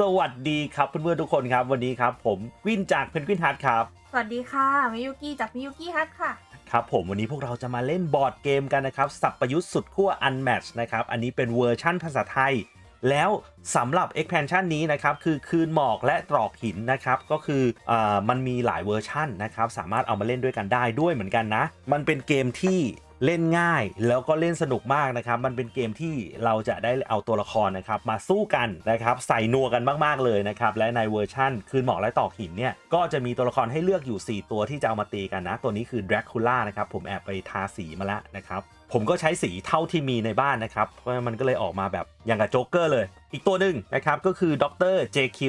สวัสดีครับเพื่อนๆทุกคนครับ วันนี้ครับ ผมวินจากเพนกวินฮัทครับ สวัสดีค่ะมิยุกิจากมิยุกิฮัทค่ะ ครับผมวันนี้พวกเราจะมาเล่นบอร์ดเกมกันนะครับ สับประยุทธ์สุดขั้ว Unmatch นะครับ อันนี้เป็นเวอร์ชั่นภาษาไทย แล้วสำหรับ expansion นี้นะครับ คือคืนหมอกและตรอกหินนะครับ ก็คืออามันมีหลายเวอร์ชั่นนะครับ สามารถเอามาเล่นด้วยกันได้ด้วยเหมือนกันนะ มันเป็นเกมที่ เล่นง่ายแล้วก็เล่นสนุกมากนะครับ มันเป็นเกมที่เราจะได้เอาตัวละครนะครับมาสู้กันนะครับใส่นัวกันมากๆเลยนะครับและในเวอร์ชั่น คืนหมอกและตอกหินเนี่ยก็จะมีตัวละครให้เลือกอยู่ 4 ตัวที่จะเอามาตีกันนะ ตัวนี้คือ Dracula นะครับผมแอบไปทาสีมาแล้วนะครับผมก็ใช้สีเท่าที่มีในบ้านนะครับเพราะมันก็เลยออกมาแบบอย่างกับโจ๊กเกอร์เลย อีกตัวหนึ่งนะครับก็คือด็อกเตอร์ JQ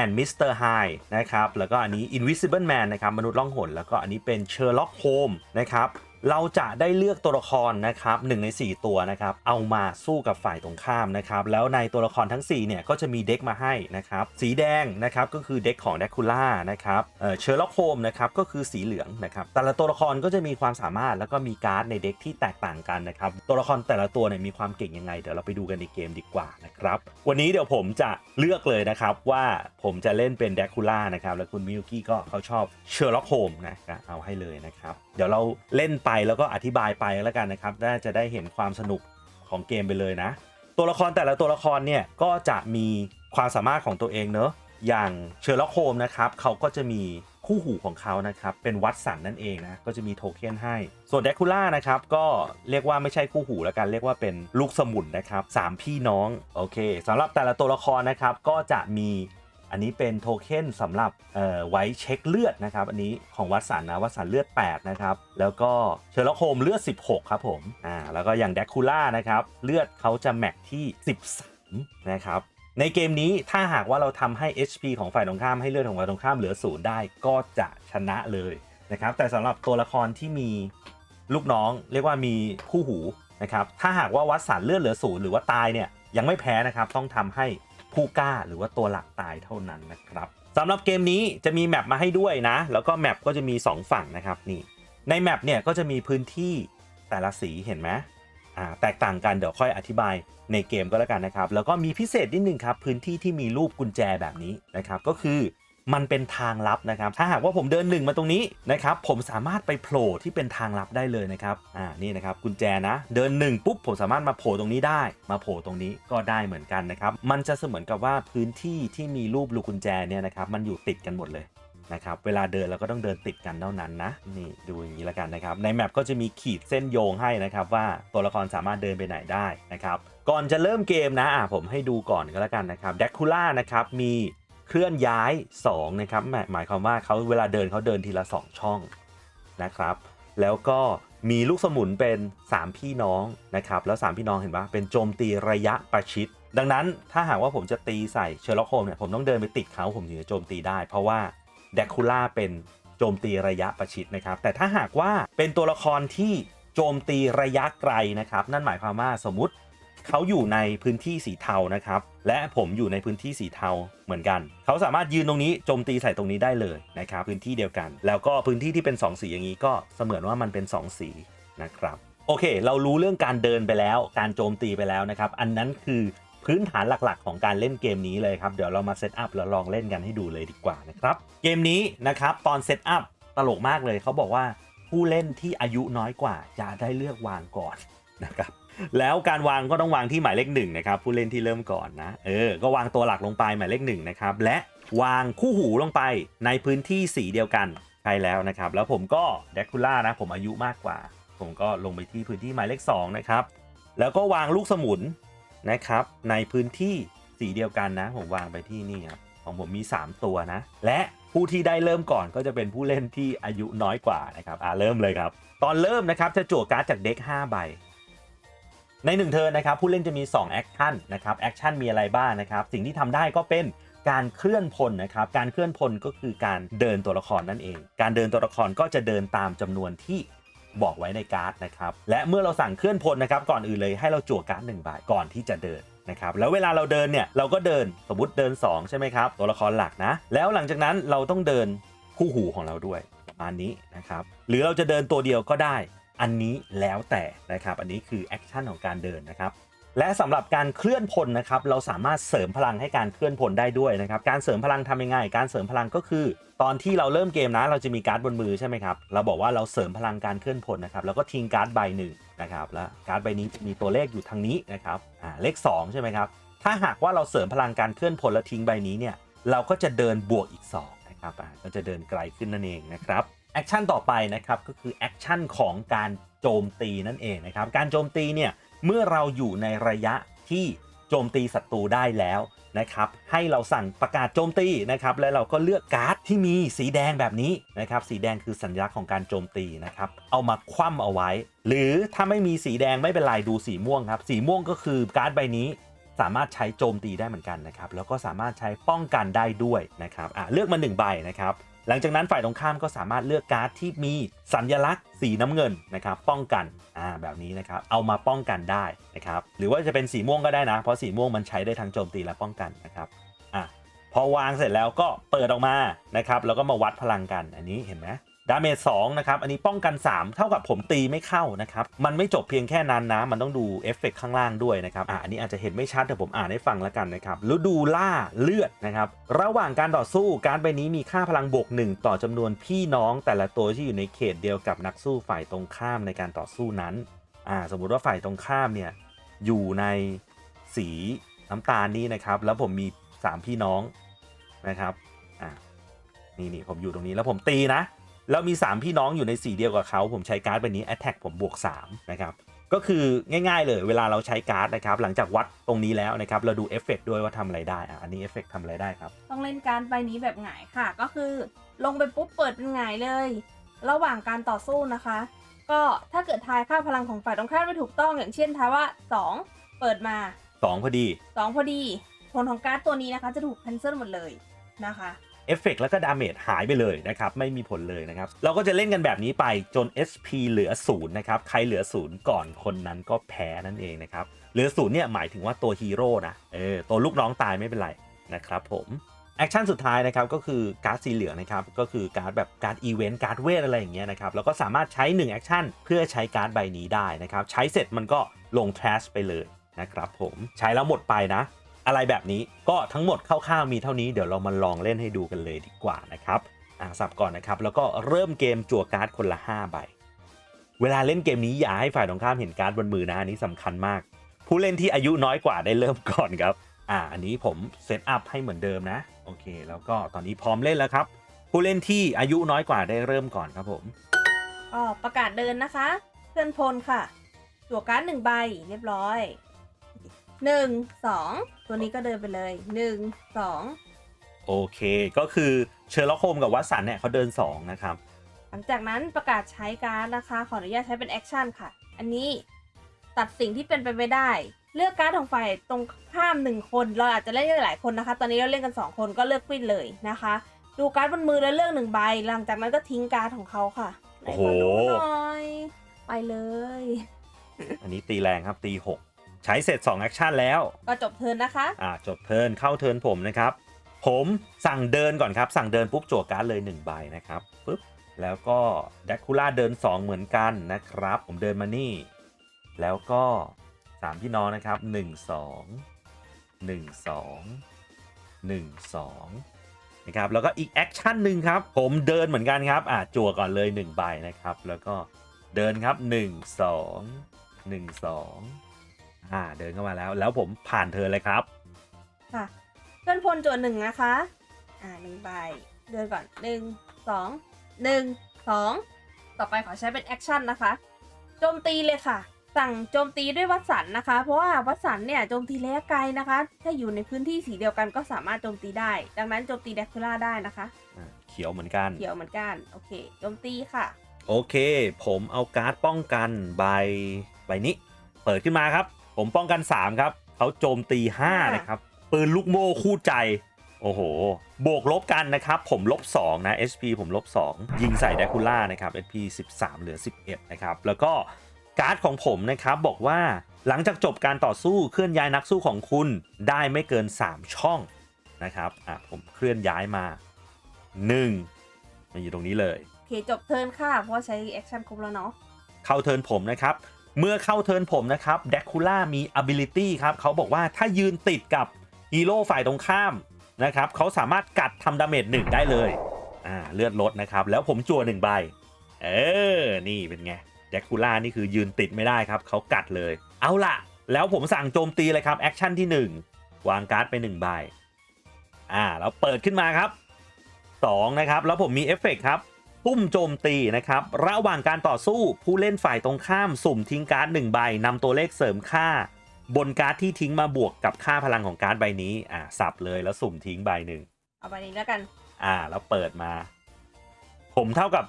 and Mr. Hyde นะครับ แล้วก็อันนี้ Invisible Man นะครับ มนุษย์ล่องหน แล้วก็อันนี้เป็น Sherlock Holmes นะครับ เราจะได้เลือกตัวละครนะครับ1ใน 4 ตัวนะครับ เอามาสู้กับฝ่ายตรงข้ามนะครับ แล้วในตัวละครทั้ง 4 เนี่ย ก็จะมีเด็กมาให้นะครับ สีแดงนะครับ ก็คือเด็กของ d ดคูล่านะครับเชอร์ล็อกโฮมนะครับ ก็คือสีเหลืองนะครับ แต่ละตัวละครก็จะมีความสามารถแล้วก็มีการ์ดในเด็กที่แตกต่างกันนะครับ ตัวละครแต่ละตัวเนี่ยมีความเก่งยังไง เดี๋ยวเราไปดูกันในเกมดีกว่านะครับ วันนี้เดี๋ยวผมจะเลือกเลยนะครับว่าผมจะเล่นเป็น d ดคูล่านะครับ แล้วคุณมิยุกิก็เขาชอบเชอร์ล็อกโฮมนะ เอาให้เลยนะครับ เดี๋ยวเราเล่นไปแล้วก็อธิบายไปแล้วกันนะครับ น่าจะได้เห็นความสนุกของเกมไปเลยนะ ตัวละครแต่ละตัวละครเนี่ยก็จะมีความสามารถของตัวเองเนอะอย่างเชอร์ล็อกโฮมนะครับเขาก็จะมีคู่หูของเขานะครับ เป็นวัดสันนั่นเองนะ ก็จะมีโทเค็นให้ ส่วนเดคูล่านะครับ ก็เรียกว่าไม่ใช่คู่หูแล้วกัน เรียกว่าเป็นลูกสมุนนะครับสามพี่น้อง โอเคสำหรับแต่ละตัวละครนะครับ ก็จะมี อันนี้เป็นโทเค็นสำหรับไว้เช็คเลือดนะครับ อันนี้ของวัดสันนะวัดสันเลือด 8 นะครับ แล้วก็เชอร์ล็อกโฮมเลือด 16 ครับผมอ่าแล้วก็อย่างเดคูล่านะครับ เลือดเขาจะแม็กที่ 13 นะครับในเกมนี้ถ้าหากว่าเราทำให้ HP ของฝ่ายตรงข้ามให้เลือดของฝ่ายตรงข้ามเหลือศูนย์ได้ก็จะชนะเลยนะครับ แต่สำหรับตัวละครที่มีลูกน้องเรียกว่ามีคู่หูนะครับ ถ้าหากว่าวัดสันเลือดเหลือศูนย์หรือว่าตายเนี่ยยังไม่แพ้นะครับ ต้องทำให้ ผู้กล้าหรือว่าตัวหลักตายเท่านั้นนะครับสำหรับเกมนี้จะมีแมปมาให้ด้วยนะ แล้วก็แมปก็จะมี 2 ฝั่งนะครับนี่ในแมปเนี่ยก็จะมีพื้นที่แต่ละสีเห็นไหมอ่าแตกต่างกันเดี๋ยวค่อยอธิบายในเกมก็แล้วกันนะครับ แล้วก็มีพิเศษนิดนึงครับ พื้นที่ที่มีรูปกุญแจแบบนี้นะครับก็คือ มันเป็นทางลับนะครับ ถ้าหากว่าผมเดินหนึ่งมาตรงนี้นะครับ ผมสามารถไปโผล่ที่เป็นทางลับได้เลยนะครับ อ่า นี่นะครับกุญแจนะ เดินหนึ่งปุ๊บผมสามารถมาโผล่ตรงนี้ได้ มาโผล่ตรงนี้ก็ได้เหมือนกันนะครับ มันจะเสมือนกับว่าพื้นที่ที่มีรูปลูกกุญแจเนี่ยนะครับ มันอยู่ติดกันหมดเลยนะครับเวลาเดินเราก็ต้องเดินติดกันเท่านั้นนะนี่ดูอย่างนี้ละกันนะครับ ในแมปก็จะมีขีดเส้นโยงให้นะครับ ว่าตัวละครสามารถเดินไปไหนได้นะครับ ก่อนจะเริ่มเกมนะอะผมให้ดูก่อนก็แล้วกันนะครับเดคูล่านะครับมี เคลื่อนย้าย2นะครับหมายความว่าเขาเวลาเดินเขาเดินทีละ 2 ช่องนะครับ แล้วก็มีลูกสมุนเป็น 3 พี่น้องนะครับ แล้ว 3 พี่น้องเห็นปะเป็นโจมตีระยะประชิด ดังนั้นถ้าหากว่าผมจะตีใส่เชอร์ล็อกโฮมเนี่ยผมต้องเดินไปติดเขาผมถึงจะโจมตีได้ เพราะว่าเดคูล่าเป็นโจมตีระยะประชิดนะครับ แต่ถ้าหากว่าเป็นตัวละครที่โจมตีระยะไกลนะครับ นั่นหมายความว่าสมมติ เขาอยู่ในพื้นที่สีเทานะครับ และผมอยู่ในพื้นที่สีเทาเหมือนกัน เขาสามารถยืนตรงนี้โจมตีใส่ตรงนี้ได้เลยนะครับ พื้นที่เดียวกัน แล้วก็พื้นที่ที่เป็น 2 สีอย่างนี้ก็เสมือนว่ามันเป็น 2 สีนะครับ โอเค เรารู้เรื่องการเดินไปแล้ว การโจมตีไปแล้วนะครับ อันนั้นคือพื้นฐานหลักๆ ของการเล่นเกมนี้เลยครับ เดี๋ยวเรามาเซตอัพแล้วลองเล่นกันให้ดูเลยดีกว่านะครับ เกมนี้นะครับตอนเซตอัพตลกมากเลยเขาบอกว่าผู้เล่นที่อายุน้อยกว่าจะได้เลือกวางก่อนนะครับ แล้วการวางก็ต้องวางที่หมายเลขหนึ่งนะครับผู้เล่นที่เริ่มก่อนนะเออก็วางตัวหลักลงไปหมายเลขหนึ่งนะครับและวางคู่หูลงไปในพื้นที่สีเดียวกันใช่แล้วนะครับ แล้วผมก็เดคูล่านะผมอายุมากกว่า ผมก็ลงไปที่พื้นที่หมายเลขสองนะครับแล้วก็วางลูกสมุนนะครับ ในพื้นที่สีเดียวกันนะ ผมวางไปที่นี่ครับของผมมี 3 ตัวนะ และผู้ที่ได้เริ่มก่อนก็จะเป็นผู้เล่นที่อายุน้อยกว่านะครับอ่าเริ่มเลยครับ ตอนเริ่มนะครับจะจั่วการ์ดจากเด็ก5ใบ ใน1เทิร์นนะครับผู้เล่นจะมี2แอคชั่นนะครับแอคชั่นมีอะไรบ้างนะครับสิ่งที่ทำได้ก็เป็นการเคลื่อนพลนะครับการเคลื่อนพลก็คือการเดินตัวละครนั่นเอง การเดินตัวละครก็จะเดินตามจำนวนที่บอกไว้ในการ์ดนะครับและเมื่อเราสั่งเคลื่อนพลนะครับก่อนอื่นเลยให้เราจั่วการ์ดหนึ่งใบก่อนที่จะเดินนะครับแล้วเวลาเราเดินเนี่ยเราก็เดินสมมติเดิน 2 ใช่ไหมครับตัวละครหลักนะ แล้วหลังจากนั้นเราต้องเดินคู่หูของเราด้วยประมาณนี้นะครับหรือเราจะเดินตัวเดียวก็ได้ อันนี้แล้วแต่นะครับ อันนี้คือแอคชั่นของการเดินนะครับ และสำหรับการเคลื่อนพลนะครับ เราสามารถเสริมพลังให้การเคลื่อนพลได้ด้วยนะครับ การเสริมพลังทำยังไง การเสริมพลังก็คือ ตอนที่เราเริ่มเกมนะ เราจะมีการ์ดบนมือใช่ไหมครับ เราบอกว่าเราเสริมพลังการเคลื่อนพลนะครับ แล้วก็ทิ้งการ์ดใบหนึ่งนะครับ แล้วการ์ดใบนี้จะมีตัวเลขอยู่ทางนี้นะครับ อ่า เลข 2 ใช่ไหมครับ ถ้าหากว่าเราเสริมพลังการเคลื่อนพลแล้วทิ้งใบนี้เนี่ย เราก็จะเดินบวกอีก2นะครับ อ่า ก็จะเดินไกลขึ้นนั่นเองนะครับ แอคชั่นต่อไปนะครับก็คือแอคชั่นของการโจมตีนั่นเองนะครับการโจมตีเนี่ยเมื่อเราอยู่ในระยะที่โจมตีศัตรูได้แล้วนะครับให้เราสั่งประกาศโจมตีนะครับและเราก็เลือกการ์ดที่มีสีแดงแบบนี้นะครับสีแดงคือสัญลักษณ์ของการโจมตีนะครับเอามาคว่ำเอาไว้ หรือถ้าไม่มีสีแดงไม่เป็นไรดูสีม่วงครับสีม่วงก็คือการ์ดใบนี้สามารถใช้โจมตีได้เหมือนกันนะครับแล้วก็สามารถใช้ป้องกันได้ด้วยนะครับอะเลือกมาหนึ่งใบนะครับ หลังจากนั้นฝ่ายตรงข้ามก็สามารถเลือกการ์ดที่มีสัญลักษณ์สีน้ำเงินนะครับป้องกันอ่าแบบนี้นะครับเอามาป้องกันได้นะครับหรือว่าจะเป็นสีม่วงก็ได้นะ เพราะสีม่วงมันใช้ได้ทั้งโจมตีและป้องกันนะครับอะพอวางเสร็จแล้วก็เปิดออกมานะครับแล้วก็มาวัดพลังกันอันนี้เห็นไหม ดาเมจ2นะครับ อันนี้ป้องกัน 3 เท่ากับผมตีไม่เข้านะครับ มันไม่จบเพียงแค่นั้นนะ มันต้องดูเอฟเฟกต์ข้างล่างด้วยนะครับ อะอันนี้อาจจะเห็นไม่ชัดแต่ผมอ่านให้ฟังแล้วกันนะครับฤดูล่าเลือดนะครับ ระหว่างการต่อสู้การดใบนี้มีค่าพลังบวกหนึ่งต่อจำนวนพี่น้องแต่ละตัวที่อยู่ในเขตเดียวกับนักสู้ฝ่ายตรงข้ามในการต่อสู้นั้น อ่า สมมุติว่าฝ่ายตรงข้ามเนี่ยอยู่ในสีน้ำตาลนี้นะครับ แล้วผมมี 3 พี่น้องนะครับ อ่านี่นี่ผมอยู่ตรงนี้แล้วผมตีนะ แล้วมี 3 พี่น้องอยู่ในสีเดียวกับเขา ผมใช้การ์ดใบนี้ Attack ผมบวก3นะครับก็คือง่ายๆเลยเวลาเราใช้การ์ดนะครับหลังจากวัดตรงนี้แล้วนะครับเราดูเอฟเฟกด้วยว่าทำอะไรได้อะอันนี้เอฟเฟกทำอะไรได้ครับ ต้องเล่นการดใบนี้แบบหงายค่ะ ก็คือลงไปปุ๊บเปิดเป็นหงายเลย ระหว่างการต่อสู้นะคะ ก็ถ้าเกิดทายค่าพลังของฝ่ายตรงข้ามไม่ถูกต้องอย่างเช่นทายว่า 2 เปิดมา 2 พอดี 2 พอดีผลของการ์ดตัวนี้นะคะจะถูกแคนเซิลหมดเลยนะคะ เอฟเฟกแล้วก็ดาเมจหายไปเลยนะครับไม่มีผลเลยนะครับเราก็จะเล่นกันแบบนี้ไปจน SP เหลือศูนย์นะครับใครเหลือศูนย์ก่อนคนนั้นก็แพ้นั่นเองนะครับเหลือศูนย์เนี่ยหมายถึงว่าตัวฮีโร่นะเออตัวลูกน้องตายไม่เป็นไรนะครับผมแอคชั่นสุดท้ายนะครับก็คือการ์ดสีเหลืองนะครับก็คือการ์ดแบบการ์ดอีเวนต์การ์ดเวทอะไรอย่างเงี้ยนะครับแล้วก็สามารถใช้1แอคชั่นเพื่อใช้การ์ดใบนี้ได้นะครับใช้เสร็จมันก็ลง trash ไปเลยนะครับผมใช้แล้วหมดไปนะ อะไรแบบนี้ก็ทั้งหมดคร่าวๆมีเท่านี้เดี๋ยวเรามาลองเล่นให้ดูกันเลยดีกว่านะครับอ่าสับก่อนนะครับ แล้วก็เริ่มเกมจั่วการ์ดคนละ 5 ใบ เวลาเล่นเกมนี้อย่าให้ฝ่ายตรงข้ามเห็นการ์ดบนมือนะอันนี้สำคัญมาก ผู้เล่นที่อายุน้อยกว่าได้เริ่มก่อนครับอ่าอันนี้ผมเซตอัพให้เหมือนเดิมนะโอเค แล้วก็ตอนนี้พร้อมเล่นแล้วครับ ผู้เล่นที่อายุน้อยกว่าได้เริ่มก่อนครับผมก็ประกาศเดินนะคะเคลื่อนพลค่ะจั่วการ์ดหนึ่งใบเรียบร้อย หนึ่งสองตัวนี้ก็เดินไปเลยหนึ่งสองโอเค ก็คือเชอร์ล็อกโฮมกับวัตสันเนี่ยเขาเดิน 2 นะครับ หลังจากนั้นประกาศใช้การ์ดนะคะ ขออนุญาตใช้เป็นแอคชั่นค่ะ อันนี้ตัดสิ่งที่เป็นไปไม่ได้ เลือกการ์ดของฝ่ายตรงข้ามหนึ่งคน เราอาจจะเล่นได้หลายคนนะคะ ตอนนี้เราเล่นกัน 2 คนก็เลือกควินเลยนะคะ ดูการ์ดบนมือแล้วเลือกหนึ่งใบ หลังจากนั้นก็ทิ้งการ์ดของเขาค่ะไหนขอดูหน่อยไปเลย อันนี้ตีแรงครับตี 6 ใช้เสร็จ2แอคชั่นแล้ว ก็จบเทิร์นนะคะ อ่าจบเทิร์นเข้าเทิร์นผมนะครับ ผมสั่งเดินก่อนครับ สั่งเดินปุ๊บจั่วการ์ดเลย1ใบนะครับปุ๊บแล้วก็แดคูล่าเดิน 2 เหมือนกันนะครับ ผมเดินมานี่ แล้วก็ 3 พี่น้องนะครับ 1 2 1 2 1 2นะครับแล้วก็อีกแอคชั่นหนึ่งครับ ผมเดินเหมือนกันครับอ่าจั่วก่อนเลย1ใบนะครับ แล้วก็เดินครับ 1 2 1 2 อ่า เดินเข้ามาแล้ว แล้วผมผ่านเธอเลยครับ ค่ะเคลื่อนพลจวนหนึ่งนะคะ อ่าหนึ่งใบ เดินก่อนหนึ่งสองหนึ่งสองต่อไปขอใช้เป็นแอคชั่นนะคะ โจมตีเลยค่ะ สั่งโจมตีด้วยวัดสันนะคะ เพราะว่าวัดสันเนี่ยโจมตีระยะไกลนะคะ ถ้าอยู่ในพื้นที่สีเดียวกันก็สามารถโจมตีได้ ดังนั้นโจมตีแดกคูล่าได้นะคะ อ่า เขียวเหมือนกัน เขียวเหมือนกัน โอเค โจมตีค่ะ โอเค ผมเอาการ์ดป้องกันใบใบนี้ เปิดขึ้นมาครับ ผมป้องกัน 3 ครับ เขาโจมตี 5 นะครับ ปืนลูกโม่คู่ใจ โอ้โห บวกลบกันนะครับ ผมลบ 2 นะ SP ผมลบ 2 ยิงใส่แดคูล่านะครับ SP 13 เหลือ 11 นะครับ แล้วก็การ์ดของผมนะครับบอกว่าหลังจากจบการต่อสู้เคลื่อนย้ายนักสู้ของคุณได้ไม่เกิน 3 ช่องนะครับอะผมเคลื่อนย้ายมา 1 มันอยู่ตรงนี้เลยโอเคจบเทิร์นค่ะ เพราะว่าใช้แอคชั่นครบแล้วเนาะเข้าเทิร์นผมนะครับ เมื่อเข้าเทิร์นผมนะครับแดกคูล่ามี ability ครับเขาบอกว่าถ้ายืนติดกับฮีโร่ฝ่ายตรงข้ามนะครับเขาสามารถกัดทำดาเมจหนึ่งได้เลยอ่าเลือดลดนะครับ แล้วผมจั่วหนึ่งใบ เออ นี่เป็นไงแดกคูล่านี่คือยืนติดไม่ได้ครับเขากัดเลย เอาล่ะ แล้วผมสั่งโจมตีเลยครับแอคชั่นที่ 1 วางการ์ดไป1ใบอ่าแล้วเปิดขึ้นมาครับ 2 นะครับ แล้วผมมีเอฟเฟกต์ครับ พุ่มโจมตีนะครับ ระหว่างการต่อสู้ผู้เล่นฝ่ายตรงข้ามสุ่มทิ้งการ์ดหนึ่งใบนำตัวเลขเสริมค่า บนการ์ดที่ทิ้งมาบวกกับค่าพลังของการ์ดใบนี้อ่าสับเลยแล้วสุ่มทิ้งใบหนึ่งเอาไปนี้แล้วกัน อ่า แล้วเปิดมา ผมเท่ากับ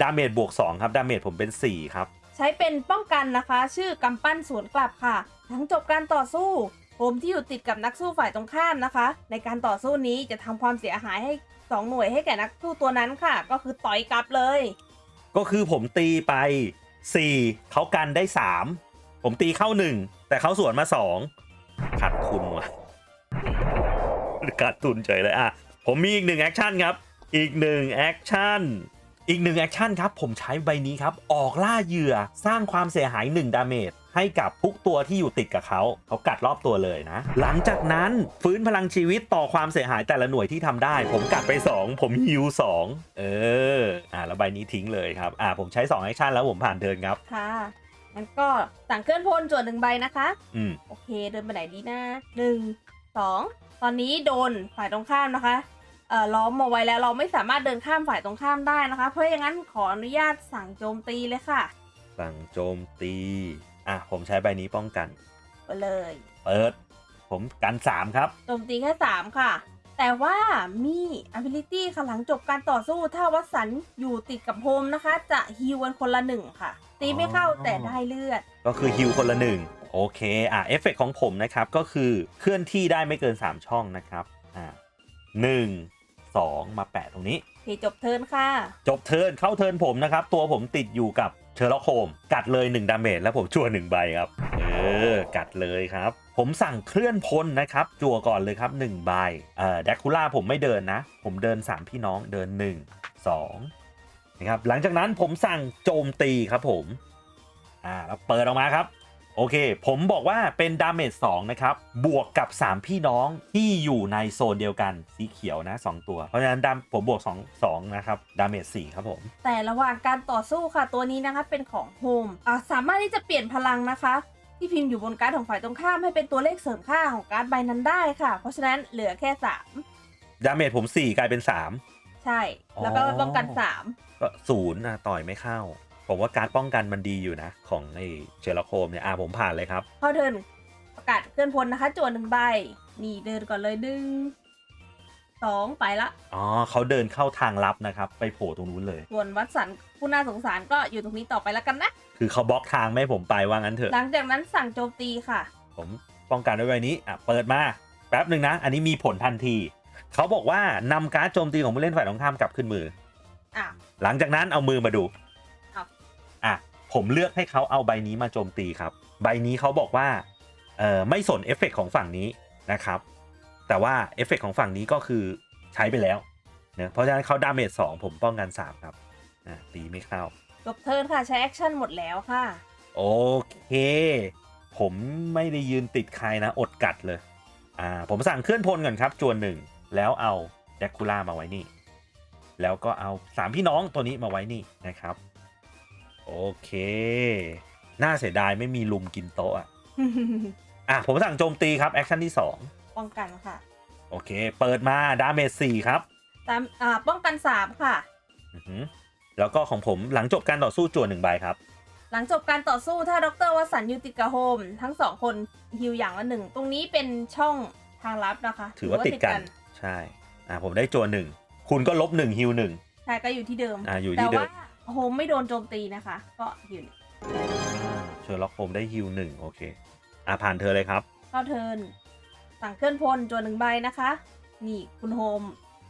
ดาเมจบวก2ครับดาเมจผมเป็น 4 ครับ ใช้เป็นป้องกันนะคะ ชื่อกำปั้นสวนกลับค่ะ หลังจบการต่อสู้ผมที่อยู่ติดกับนักสู้ฝ่ายตรงข้ามนะคะ ในการต่อสู้นี้จะทำความเสียหายให้ 2หน่วยให้แก่นักสู้ตัวนั้นค่ะ ก็คือต่อยกลับเลย ก็คือผมตีไป 4 เขากันได้ 3 ผมตีเข้า 1 แต่เขาสวนมา 2ขาดทุนว่ะขาดทุนเฉยเลยอะ ผมมีอีกหนึ่งแอคชั่นครับ อีกหนึ่งแอคชั่นอีกหนึ่งแอคชั่นครับ ผมใช้ใบนี้ครับ ออกล่าเหยื่อสร้างความเสียหาย 1 ดาเมจ ให้กับทุกตัวที่อยู่ติดกับเขาเขากัดรอบตัวเลยนะ หลังจากนั้นฟื้นพลังชีวิตต่อความเสียหายแต่ละหน่วยที่ทำได้ ผมกัดไป 2 ผมฮิว2เอออ่าแล้วใบนี้ทิ้งเลยครับอ่าผมใช้2แอคชั่นแล้วผมผ่านเทิร์นครับค่ะงั้นก็สั่งเคลื่อนพลจวนหนึ่งใบนะคะอืมโอเคเดินไปไหนดีนะหนึ่งสองตอนนี้โดนฝ่ายตรงข้ามนะคะเอ่อล้อมมาไว้แล้วเราไม่สามารถเดินข้ามฝ่ายตรงข้ามได้นะคะ เพราะอย่างนั้นขออนุญาตสั่งโจมตีเลยค่ะ สั่งโจมตี อะผมใช้ใบนี้ป้องกัน ไปเลยเปิด ผมกัน3ครับ โจมตีแค่สามค่ะ แต่ว่ามี ability ค่ะหลังจบการต่อสู้ถ้าวัดสันอยู่ติดกับโฮมนะคะ จะฮิวกันคนละหนึ่งค่ะ ตีไม่เข้าอ๋อแต่ได้เลือด ก็คือฮิวคนละหนึ่งโอเค อะเอฟเฟกของผมนะครับก็คือเคลื่อนที่ได้ไม่เกิน 3 ช่องนะครับ อ่าหนึ่งสองมาแปะตรงนี้โอเคจบเทิร์นค่ะ จบเทิร์นเข้าเทิร์นผมนะครับ ตัวผมติดอยู่กับ เชอร์ล็อกโฮมกัดเลย1ดาเมจแล้วผมจั่ว1ใบครับ เออ กัดเลยครับ ผมสั่งเคลื่อนพลนะครับ จั่วก่อนเลยครับ1ใบเอ่อแดกคูล่าผมไม่เดินนะ ผมเดิน 3 พี่น้องเดิน 1 2นะครับหลังจากนั้นผมสั่งโจมตีครับผมอ่าแล้วเปิดออกมาครับ โอเค ผมบอกว่าเป็นดาเมจ2นะครับ บวกกับ 3 พี่น้องที่อยู่ในโซนเดียวกันสีเขียวนะ 2 ตัว เพราะฉะนั้นดามผมบวก 2 2 นะครับ ดาเมจ4ครับผม แต่ระหว่างการต่อสู้ค่ะ ตัวนี้นะคะเป็นของโฮมอ่าสามารถที่จะเปลี่ยนพลังนะคะที่พิมพ์อยู่บนการ์ดของฝ่ายตรงข้ามให้เป็นตัวเลขเสริมค่าของการ์ดใบนั้นได้ค่ะ เพราะฉะนั้นเหลือแค่ดาเมจผม 4 กลายเป็น 3 ใช่ แล้วก็อ๋อป้องกัน 3 ก็ศูนย์นะต่อยไม่เข้า ผมว่าการดป้องกันมันดีอยู่นะ ของไอ้เชอร์ล็อกโฮมเนี่ยอ่าผมผ่านเลยครับ3เข้าเทิร์นประกาศเคลื่อนพลนะคะจวนหนึ่งใบ นี่เดินก่อนเลยหนึ่งสองไปละ อ๋อเขาเดินเข้าทางลับนะครับ ไปโผล่ตรงนู้นเลย ส่วนวัดสันผู้น่าสงสารก็อยู่ตรงนี้ต่อไปแล้วกันนะ คือเขาบล็อกทางไม่ให้ผมไปว่างั้นเถอะ หลังจากนั้นสั่งโจมตีค่ะ ผมป้องกันด้วยใบนี้อะเปิดมาแป๊บหนึ่งนะ อันนี้มีผลทันที เขาบอกว่านำการ์ดโจมตีของผู้เล่นฝ่ายตรงข้ามกลับขึ้นมือ อะหลังจากนั้นเอามือมาดูอ้าวอะ ผมเลือกให้เขาเอาใบนี้มาโจมตีครับ ใบนี้เขาบอกว่าเอ่อไม่สนเอฟเฟกต์ของฝั่งนี้นะครับ แต่ว่าเอฟเฟกต์ของฝั่งนี้ก็คือใช้ไปแล้วเนะเพราะฉะนั้นเขาดาเมจ2ผมป้องกัน3ครับอะตีไม่เข้าจบเทิร์นค่ะ ใช้แอคชั่นหมดแล้วค่ะ โอเค ผมไม่ได้ยืนติดใครนะ อดกัดเลยอ่าผมสั่งเคลื่อนพลก่อนครับ จวนหนึ่งแล้วเอาแดกคูล่ามาไว้นี่ แล้วก็เอาสามพี่น้องตัวนี้มาไว้นี่นะครับ โอเค น่าเสียดายไม่มีลุมกินโต๊ะอะอะ ผมสั่งโจมตีครับ แอคชั่นที่ ป้องกันค่ะ2 โอเค เปิดมาดาเมจ4ครับตามอ่าป้องกันสามค่ะ อือหือแล้วก็ของผมหลังจบการต่อสู้จวนหนึ่งใบครับ หลังจบการต่อสู้ถ้าดรวสันต์อยู่ติดกับโฮม ทั้งสองคนฮิวอย่างละหนึ่ง ตรงนี้เป็นช่องทางลับนะคะถือว่าติดกัน ใช่ อ่าผมได้จวนหนึ่งคุณก็ลบหนึ่งฮิวหนึ่ง ใช่ก็อยู่ที่เดิม อ่าอยู่แต่ที่เดิว่าม โฮมไม่โดนโจมตีนะคะ ก็ฮิวหนึ่งเชอร์ล็อกโฮมได้ฮิวหนึ่งโอเค อะผ่านเธอเลยครับ เข้าเทิร์นสั่งเคลื่อนพลจวนหนึ่งใบนะคะ นี่คุณโฮม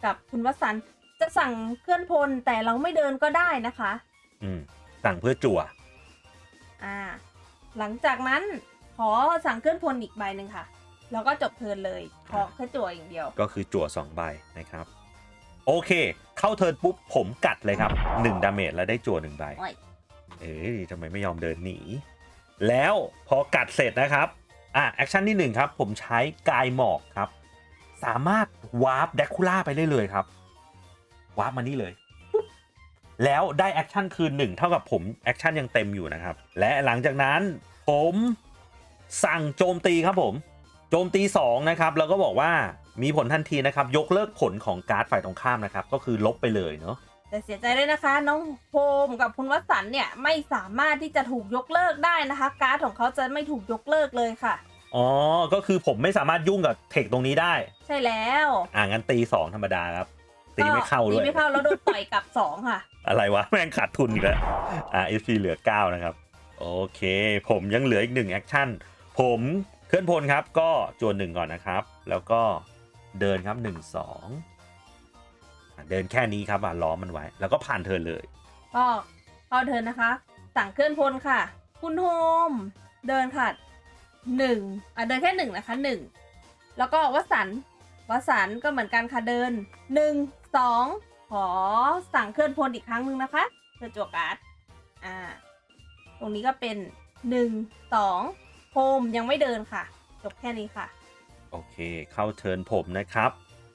กับคุณวสันต์จะสั่งเคลื่อนพลแต่เราไม่เดินก็ได้นะคะ อืม สั่งเพื่อจั่ว อ่า หลังจากนั้นขอสั่งเคลื่อนพลอีกใบหนึ่งค่ะ แล้วก็จบเทิร์นเลยขอแค่จั่วอย่างเดียว ก็คือจั่วสองใบนะครับ โอเค เข้าเทิร์นปุ๊บผมกัดเลยครับหนึ่งดาเมจแล้วได้จั่วหนึ่งใบโอ้ย เอ้ยทำไมไม่ยอมเดินหนี แล้วพอกัดเสร็จนะครับอะแอคชั่นที่หนึ่งครับ ผมใช้กายหมอกครับ สามารถวาร์ปแดคูล่าไปได้เลยครับวาร์ปมานี่เลยปุ๊บแล้วได้แอคชั่นคืนหนึ่งเท่ากับผมแอคชั่นยังเต็มอยู่นะครับ และหลังจากนั้นผมสั่งโจมตีครับผม โจมตี 2 นะครับ แล้วก็บอกว่ามีผลทันทีนะครับ ยกเลิกผลของการ์ดฝ่ายตรงข้ามนะครับ ก็คือลบไปเลยเนาะแต่เสียใจด้วยนะคะ น้องโฮมกับคุณวัสันต์เนี่ยไม่สามารถที่จะถูกยกเลิกได้นะคะ การ์ดของเขาจะไม่ถูกยกเลิกเลยค่ะอ๋อ ก็คือผมไม่สามารถยุ่งกับเทคตรงนี้ได้ ใช่แล้ว อ่างั้นตี2ธรรมดาครับ ตีไม่เข้าด้ตีวยไม่เข้าแล้วโดนต่อยกลับสองค่ะ อะไรวะ แม่งขาดทุนอีกแล้ว อ่า SP เหลือ9นะครับ โอเค ผมยังเหลืออีกหนึ่งแอคชั่น ผม เคลื่อนพลครับก็จวนหนึ่งก่อนนะครับ แล้วก็เดินครับ1 2อะเดินแค่นี้ครับอะล้อมมันไว้ แล้วก็ผ่านเธอเลยก็เข้าเทิร์นะคะ สั่งเคลื่อนพลค่ะ คุณโฮมเดินค่ะหนึ่งอะเดินแค่หนึ่งนะคะหนึ่งแล้วก็วสันวสันก็เหมือนกันค่ะเดินหนึ่งสองขอสั่งเคลื่อนพลอีกครั้งหนึ่งนะคะเพื่อจั่วการ์ดอ่าตรงนี้ก็เป็นหนึ่งสอง โฮมยังไม่เดินค่ะ จบแค่นี้ค่ะ โอเค เข้าเทิร์นผมนะครับ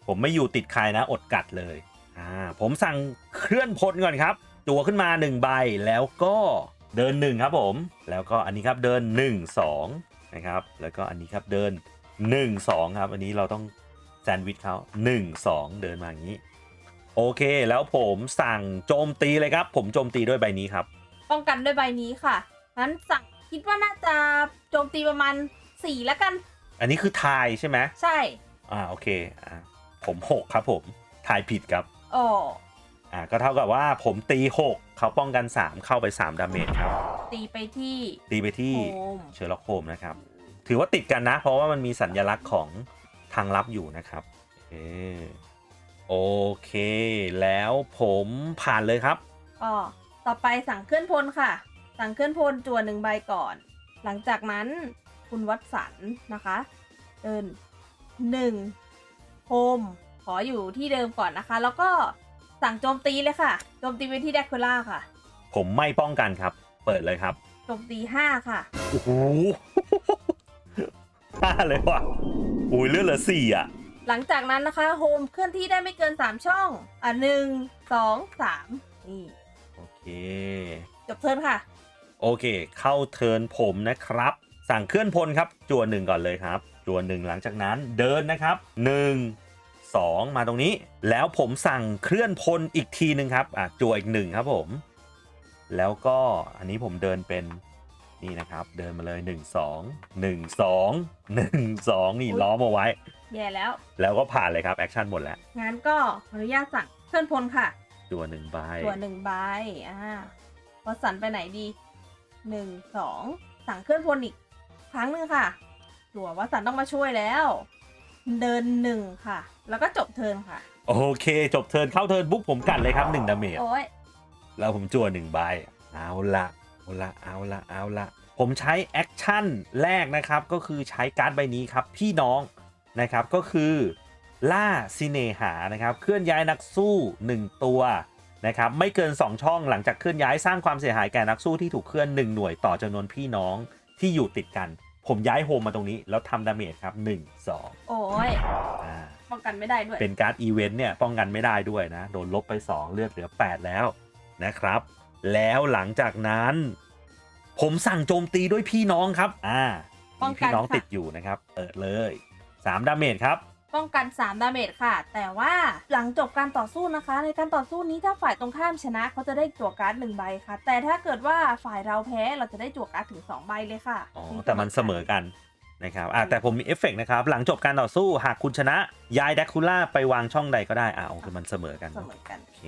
ผมไม่อยู่ติดใครนะ อดกัดเลยอ่าผมสั่งเคลื่อนพลก่อนครับ ตัวขึ้นมา1ใบแล้วก็เดิน 1 ครับผม แล้วก็อันนี้ครับเดิน 1 2 นะครับ แล้วก็อันนี้ครับเดิน 1 2 ครับ อันนี้เราต้องแซนด์วิชเขา1 2 เดินมาอย่างนี้ โอเคแล้วผมสั่งโจมตีเลยครับ ผมโจมตีด้วยใบนี้ครับ ป้องกันด้วยใบนี้ค่ะ งั้นสั่ง คิดว่าน่าจะโจมตีประมาณสี่แล้วกัน อันนี้คือทายใช่ไหมใช่ อ่าโอเคอ่าผม6ครับผมทายผิดครับโอ้อ่าก็เท่ากับว่าผมตี6เขาป้องกัน3เข้าไป3ดาเมจครับตีไปที่ตีไปที่โฮมเชอร์ล็อกโฮมนะครับ ถือว่าติดกันนะ เพราะว่ามันมีสัญลักษณ์ของทางลับอยู่นะครับโอเคโอเค แล้วผมผ่านเลยครับก็ต่อไปสั่งเคลื่อนพลค่ะ สั่งเคลื่อนพลจวนหนึ่งใบก่อน หลังจากนั้นคุณวัดสันนะคะเดินหนึ่งโฮมขออยู่ที่เดิมก่อนนะคะ แล้วก็สั่งโจมตีเลยค่ะโจมตีไปที่แดกคูล่าค่ะ ผมไม่ป้องกันครับ เปิดเลยครับโจมตีห้าค่ะโอ้โหห้าเลยว่ะอุ้ยเลือดเหลือสี่อะ หลังจากนั้นนะคะโฮมเคลื่อนที่ได้ไม่เกิน3ช่อง อะหนึ่งสองสามนี่โอเค จบเทิร์นค่ะ โอเค เข้าเทิร์นผมนะครับ สั่งเคลื่อนพลครับจวนหนึ่งก่อนเลยครับจวนหนึ่งหลังจากนั้นเดินนะครับหนึ่งสองมาตรงนี้ แล้วผมสั่งเคลื่อนพลอีกทีหนึ่งครับอะจวอีกหนึ่งครับผม แล้วก็อันนี้ผมเดินเป็นนี่นะครับ เดินมาเลย 1 2 1 2 1 2 นี่อุ๊ยล้อมเอาไว้ แย่แล้ว แล้วก็ผ่านเลยครับ แอคชั่นหมดแล้ว งั้นก็ขออนุญาตสั่งเคลื่อนพลค่ะจวนหนึ่งใบตัวหนึ่งใบอ่าพอสันไปไหนดี หนึ่งสองสั่งเคลื่อนพลอีกครั้งหนึ่งค่ะตัวว่าสันต้องมาช่วยแล้ว เดินหนึ่งค่ะ แล้วก็จบเทิร์นค่ะ โอเค จบเทิร์นเข้าเทิร์นปุ๊บผมกัดเลยครับ1ดาเมจโอ้ยแล้วผมจั่วหนึ่งใบเอาละเอาละเอาละเอาละผมใช้แอคชั่นแรกนะครับก็คือใช้การ์ดใบนี้ครับพี่น้องนะครับก็คือล่าซิเนหานะครับเคลื่อนย้ายนักสู้ 1 ตัว นะครับไม่เกิน 2 ช่องหลังจากเคลื่อนย้ายสร้างความเสียหายแก่นักสู้ที่ถูกเคลื่อน 1 หน่วยต่อจำนวนพี่น้องที่อยู่ติดกัน ผมย้ายโฮมมาตรงนี้แล้วทำดาเมจครับ 1 2โอ้ยอ่าป้องกันไม่ได้ด้วย เป็นการ์ดอีเวนต์เนี่ยป้องกันไม่ได้ด้วยนะ โดนลบไป 2 เลือดเหลือ 8 แล้วนะครับ แล้วหลังจากนั้น ผมสั่งโจมตีด้วยพี่น้องครับอ่าป้องมีกันพี่น้องค่ะ ติดอยู่นะครับเปิดเลย3ดาเมจครับ ป้องกัน 3 ดาเมจค่ะ แต่ว่าหลังจบการต่อสู้นะคะ ในการต่อสู้นี้ถ้าฝ่ายตรงข้ามชนะเขาจะได้จั่วการ์ดหนึ่งใบค่ะ แต่ถ้าเกิดว่าฝ่ายเราแพ้เราจะได้จั่วการ์ดถึง 2 ใบเลยค่ะอ๋อแต่มันเสมอกันนะครับอ่าแต่ผมมีเอฟเฟกต์นะครับ หลังจบการต่อสู้หากคุณชนะ ย้ายแดคูล่าไปวางช่องใดก็ได้ อ่าโอเคมันเสมอกันเสมอกัน โอเค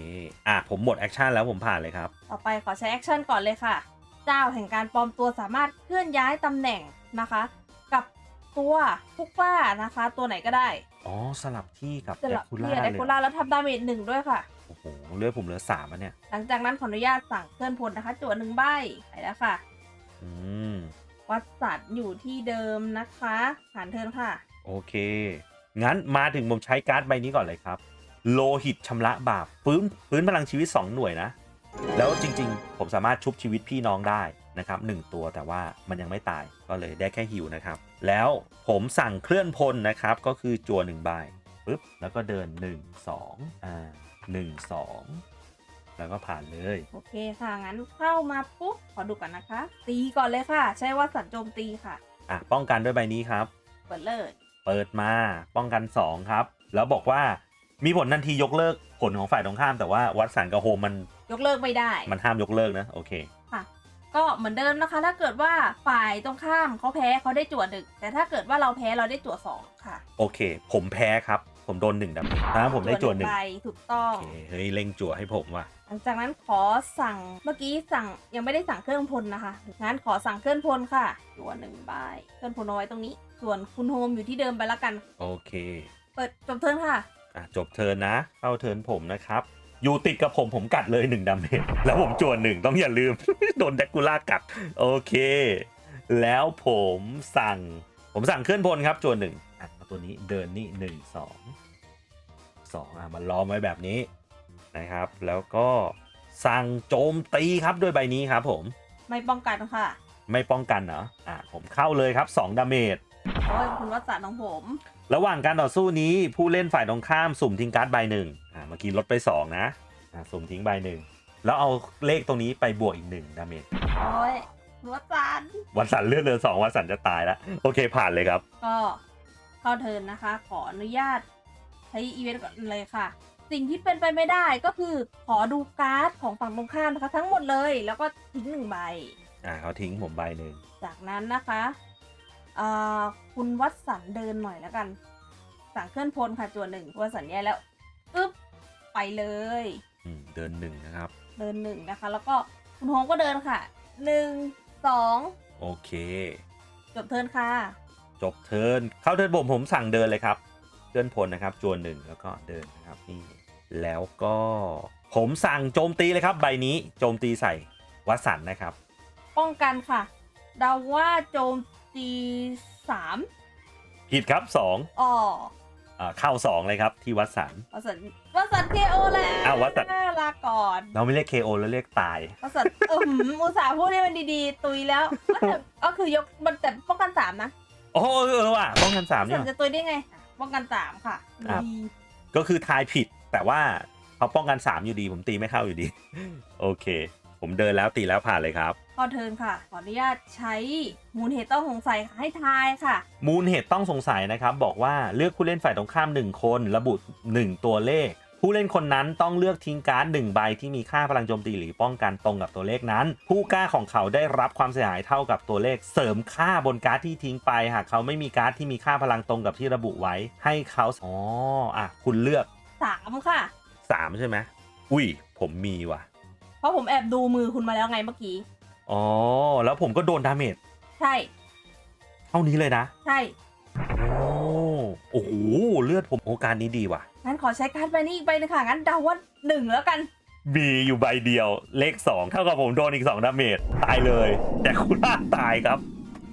อ่าผมหมดแอคชั่นแล้วผมผ่านเลยครับ ต่อไปขอใช้แอคชั่นก่อนเลยค่ะ เจ้าแห่งการปลอมตัวสามารถเคลื่อนย้ายตำแหน่งนะคะ กับตัวทุกป้านะคะ ตัวไหนก็ได้ อ๋อสลับที่กับสแดลับคูที่ล่ากับเลไดยโคล่าแล้วทำดาเมจหนึ่งด้วยค่ะ โอ้โหเลือดผมเหลือสามอะเนี่ย หลังจากนั้นขออนุญาตสั่งเคลื่อนพลนะคะจั่วหนึ่งใบไปแล้วค่ะ อืม วัดสัตว์อยู่ที่เดิมนะคะผ่านเทิร์นค่ะ โอเค งั้นมาถึงผมใช้การ์ดใบนี้ก่อนเลยครับ โลหิตชำระบาปฟื้นฟื้นพลังชีวิต 2 หน่วยนะ แล้วจริง ๆ ผมสามารถชุบชีวิตพี่น้องได้ นะครับหนึ่งตัวแต่ว่ามันยังไม่ตายก็เลยได้แค่ฮิวนะครับ แล้วผมสั่งเคลื่อนพลนะครับ ก็คือจัวหนึ่งใบปึ๊บแล้วก็เดิน 1 2อ่า1 2แล้วก็ผ่านเลย โอเคค่ะ งั้นเข้ามาปุ๊บ ขอดูก่อนนะคะ ตีก่อนเลยค่ะ ใช้วัดสันโจมตีค่ะ อะ ป้องกันด้วยใบนี้ครับ เปิดเลย เปิดมาป้องกัน 2 ครับ แล้วบอกว่ามีผลทันทียกเลิกผลของฝ่ายตรงข้ามแต่ว่าวัดสันกับโฮมมันยกเลิกไม่ได้ มันห้ามยกเลิกนะ โอเค ก็เหมือนเดิมนะคะ ถ้าเกิดว่าฝ่ายตรงข้ามเขาแพ้เขาได้จั่วหนึ่งแต่ถ้าเกิดว่าเราแพ้เราได้จั่วสองค่ะโอเค ผมแพ้ครับ ผมโดนหนึ่งดาเมจนะผมได้จั่วหนึ่งใบถูกต้อง โอเคเฮ้ยเล่งจั่วให้ผมว่ะหลังจากนั้นขอสั่งเมื่อกี้สั่งยังไม่ได้สั่งเครื่องพลนะคะงั้นขอสั่งเครื่องพลค่ะจั่วหนึ่งใบเครื่องพลเอาไว้ตรงนี้ ส่วนคุณโฮมอยู่ที่เดิมไปละกัน โอเค เปิดจบเทิร์นค่ะอะจบเทิร์นนะ เข้าเทิร์นผมนะครับ อยู่ติดกับผมผมกัดเลยหนึ่งดาเมจแล้วผมจวนหนึ่งต้องอย่าลืม โดนแดกกูล่ากัด โอเค แล้วผมสั่ง ผมสั่งเคลื่อนพลครับจวนหนึ่งอะเอาตัวนี้เดินนี่หนึ่งสองสองอะมันล้อมไว้แบบนี้นะครับ แล้วก็สั่งโจมตีครับด้วยใบนี้ครับผม ไม่ป้องกันค่ะ ไม่ป้องกันเหรออะผมเข้าเลยครับ2ดาเมจ เพราะว่าคุณวัดสันของผม ระหว่างการต่อสู้นี้ผู้เล่นฝ่ายตรงข้ามสุ่มทิ้งการ์ดใบหนึ่งอ่าเมื่อกี้ลดไป2นะอ่าสุ่มทิ้งใบหนึ่งแล้วเอาเลขตรงนี้ไปบวกอีกหนึ่งดาเมจโอ้ยคุณวัดสันวันสันเลือดเรือสองวันสันจะตายแล้วโอเคผ่านเลยครับ ก็เข้าเทิร์นนะคะ ขออนุญาตใช้อีเวนต์ก่อนเลยค่ะ สิ่งที่เป็นไปไม่ได้ก็คือขอดูการ์ดของฝั่งตรงข้ามนะคะ ทั้งหมดเลย แล้วก็ทิ้งหนึ่งใบ อ่าเขาทิ้งผมใบหนึ่งจากนั้นนะคะเอ่อ คุณวัดสันเดินหน่อยแล้วกัน สั่งเคลื่อนพลค่ะจวนหนึ่งวัดสันแย่แล้วอึ๊บไปเลยอืมเดินหนึ่งนะครับ เดินหนึ่งนะคะ แล้วก็คุณโฮมก็เดินค่ะหนึ่งสองโอเค จบเทิร์นค่ะ จบเทิร์นเข้าเทิร์นผมผมสั่งเดินเลยครับเดินพลนะครับจวนหนึ่งแล้วก็เดินนะครับนี่แล้วก็ผมสั่งโจมตีเลยครับ ใบนี้โจมตีใส่วัดสันนะครับ ป้องกันค่ะเดาว่าโจม ตีสามผิดครับสองอ๋ออ่าเข้าสองเลยครับที่วัดสัน วสันวสันเคโอแล้วอ้าววสันลาก่อน เราไม่เรียก KO แล้วเรียกตาย วสันอืมอุตส่าห์พูดให้มันดีๆ ตุยแล้วก็แต่ก็คือยกมันแต่ป้องกันสามนะโอ้เออว่ะป้องกันสามวเนี่สัยนจะตุยได้ไงป้องกันสามค่ะครับ ดีก็คือทายผิดแต่ว่าเขาป้องกัน3อยู่ดี ผมตีไม่เข้าอยู่ดี โอเค ผมเดินแล้วตีแล้วผ่านเลยครับ พอเทิร์นค่ะ ขออนุญาตใช้มูลเหตุต้องสงสัยให้ทายค่ะ มูลเหตุต้องสงสัยนะครับ บอกว่าเลือกผู้เล่นฝ่ายตรงข้าม 1 คน ระบุ 1 ตัวเลข ผู้เล่นคนนั้นต้องเลือกทิ้งการ์ดหนึ่งใบที่มีค่าพลังโจมตีหรือป้องกันตรงกับตัวเลขนั้น ผู้กล้าของเขาได้รับความเสียหายเท่ากับตัวเลข เสริมค่าบนการ์ดที่ทิ้งไปหากเขาไม่มีการ์ดที่มีค่าพลังตรงกับที่ระบุไว้ ให้เขาอ๋ออะคุณเลือกสามค่ะ3ใช่ไหมอุ้ยผมมีว่ะ เพราะผมแอบดูมือคุณมาแล้วไงเมื่อกี้ อ๋อ แล้วผมก็โดนดาเมจใช่ เท่านี้เลยนะ ใช่ โอ้โอ้โหเลือดผมโอกาสนี้ดีว่ะ งั้นขอใช้การ์ดใบนี้อีกใบหนึงค่ะ งั้นเดาว่าหนึ่งแล้วกัน มีอยู่ใบเดียวเลข 2 เท่ากับผมโดนอีก 2 ดาเมจตายเลย แต่คุณล่าตายครับ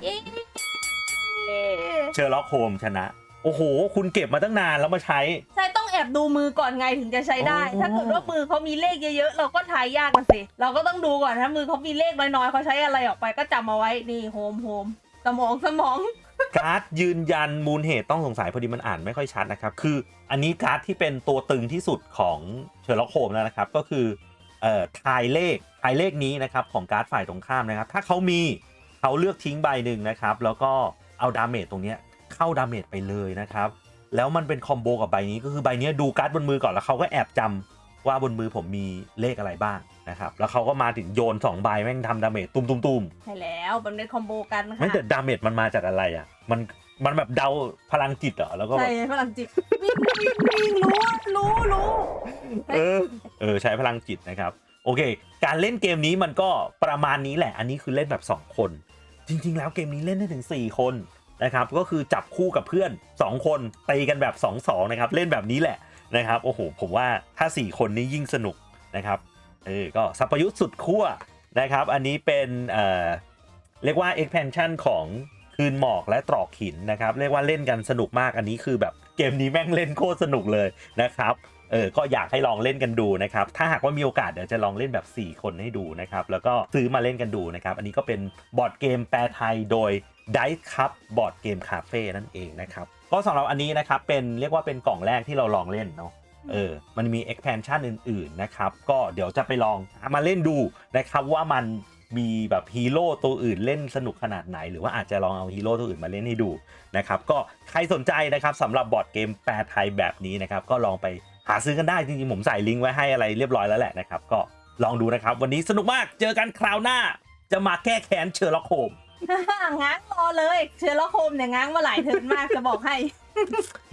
เอ๊ะเชอร์ล็อกโฮมชนะ โอ้โห คุณเก็บมาตั้งนานแล้วมาใช้ใช่ต้ องแอบดูมือก่อนไงถึงจะใช้ได้โอ้ถ้าเกิดว่ามือเขามีเลขเยอะๆ เราก็ทายยากกันสิ เราก็ต้องดูก่อนถ้ามือเขามีเลขน้อยๆเขาใช้อะไรออกไปก็จำเอาไว้นี่โฮมโฮมสมองสมองการ์ดยืนยันมูลเหตุต้องสงสัยพอดีมันอ่านไม่ค่อยชัดนะครับ คืออันนี้การ์ดที่เป็นตัวตึงที่สุดของเชอร์ล็อกโฮมแล้วนะครับ ก็คือเอ่อทายเลขทายเลขนี้นะครับของการ์ดฝ่ายตรงข้ามนะครับ ถ้าเขามีเขาเลือกทิ้งใบหนึ่งนะครับ แล้วก็เอาดาเมจตรงเนี้ยเข้าดาเมจไปเลยนะครับ แล้วมันเป็นคอมโบกับใบนี้ก็คือใบเนี้ยดูการ์ดบนมือก่อนแล้วเขาก็แอบจำว่าบนมือผมมีเลขอะไรบ้างนะครับ แล้วเขาก็มาถึงโยนสองใบแม่งทำดาเมจตุ้มตุ้มตุ้มใช่แล้วมันเป็นคอมโบกันไม่ค่ะแต่ดาเมจมันมาจากอะไรอะ มันมันแบบเดาพลังจิตเหรอแล้วก็แบใช่บพลังจิตวิ่งวิ่งวิ่งรู้รู้รู้เออเออใช้พลังจิตนะครับ โอเค การเล่นเกมนี้มันก็ประมาณนี้แหละ อันนี้คือเล่นแบบ 2 คน จริง ๆ แล้วเกมนี้เล่นได้ถึง 4 คน นะครับก็คือจับคู่กับเพื่อน 2 คนตีกันแบบ2-2นะครับเล่นแบบนี้แหละนะครับโอ้โหผมว่าถ้า 4 คนนี้ยิ่งสนุกนะครับเออก็สัพยุทธ์สุดขั้วนะครับ อันนี้เป็นเอ่อเรียกว่า expansion ของคืนหมอกและตรอกหินนะครับ เรียกว่าเล่นกันสนุกมากอันนี้คือแบบเกมนี้แม่งเล่นโคตรสนุกเลยนะครับ เออก็อยากให้ลองเล่นกันดูนะครับ ถ้าหากว่ามีโอกาสเดี๋ยวจะลองเล่นแบบ 4 คนให้ดูนะครับ แล้วก็ซื้อมาเล่นกันดูนะครับ อันนี้ก็เป็นบอร์ดเกมแปลไทยโดย Dice Cup บอร์ดเกมคาเฟ่นั่นเองนะครับ ก็สำหรับอันนี้นะครับเป็นเรียกว่าเป็นกล่องแรกที่เราลองเล่นเนาะเออ มันมี expansion อื่น ๆ นะครับ ก็เดี๋ยวจะไปลองมาเล่นดูนะครับว่ามันมีแบบฮีโร่ตัวอื่นเล่นสนุกขนาดไหน หรือว่าอาจจะลองเอาฮีโร่ตัวอื่นมาเล่นให้ดูนะครับ ก็ใครสนใจนะครับสำหรับบอร์ดเกมแปลไทยแบบนี้นะครับ ก็ลองไป หาซื้อกันได้จริงๆผมใส่ลิงก์ไว้ให้อะไรเรียบร้อยแล้วแหละนะครับ ก็ลองดูนะครับ วันนี้สนุกมากเจอกันคราวหน้า จะมาแก้แค้นเชอร์ล็อกโฮมง้างรอเลยเชื้อโรคโคมเนี่ยง้างมาหลายเทิร์นมากจะบอกให้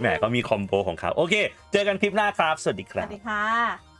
แหมก็มีคอมโบของเขาโอเค เจอกันคลิปหน้าครับ สวัสดีคสรัวับสดีค่ะ